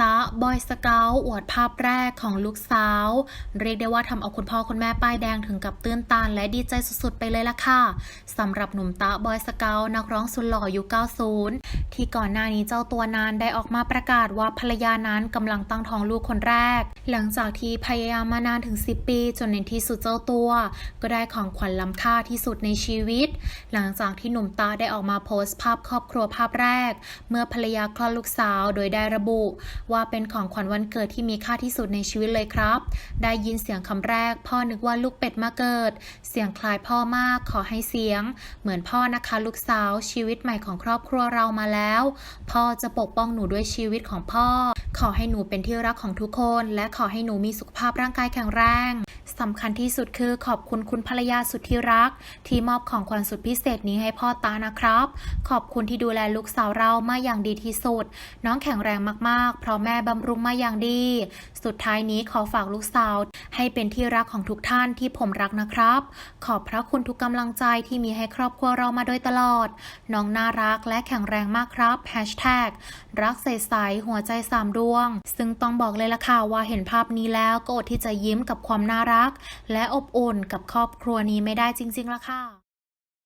ตาบอยสเกลอวดภาพแรกของลูกสาว เรียกได้ว่าทำเอาคุณพ่อคุณแม่ป้ายแดงถึงกับตื้นตันและดีใจสุดๆ ไปเลยล่ะค่ะสำหรับหนุ่มตาบอยสเกลนักร้องสุดหล่อยุค90 ที่ก่อนหน้านี้เจ้าตัวนั้นได้ออกมาประกาศว่าภรรยานั้นกำลังตั้งท้องลูกคนแรก หลังจากที่พยายามมานานถึง 10 ปี จนในที่สุดเจ้าตัว ก็ได้ของขวัญล้ำค่าที่สุดในชีวิต หลังจากที่หนุ่มตาได้ออกมาโพสต์ภาพครอบครัวภาพแรก เมื่อภรรยาคลอดลูกสาวโดยได้ระบุว่าเป็นของขวัญวันเกิดที่มีค่าที่สุดในชีวิตเลยครับ ได้ยินเสียงคำแรก พ่อนึกว่าลูกเป็ดมาเกิด เสียงคล้ายพ่อมากขอให้เสียง เหมือนพ่อนะคะลูกสาวชีวิตใหม่ของครอบครัวเรามาแล้ว พ่อจะปกป้องหนูด้วยชีวิตของพ่อขอให้หนูเป็นที่รักของทุกคน และขอให้หนูมีสุขภาพร่างกายแข็งแรงสำคัญที่สุดคือขอบคุณคุณภรรยาสุดที่รัก ที่มอบของขวัญสุดพิเศษนี้ให้พ่อตานะครับ ขอบคุณที่ดูแลลูกสาวเรามาอย่างดีที่สุด น้องแข็งแรงมากๆ เพราะแม่บำรุงมาอย่างดี สุดท้ายนี้ขอฝากลูกสาว ให้เป็นที่รักของทุกท่านที่ผมรักนะครับ ขอบพระคุณทุกกำลังใจที่มีให้ครอบครัวเรามาโดยตลอด น้องน่ารักและแข็งแรงมากครับ Hashtag รักใสๆหัวใจสามดวง ซึ่งต้องบอกเลยล่ะค่ะว่าเห็นภาพนี้แล้วก็อดที่จะยิ้มกับความน่ารัก และอบอุ่นกับครอบครัวนี้ไม่ได้จริงๆล่ะค่ะ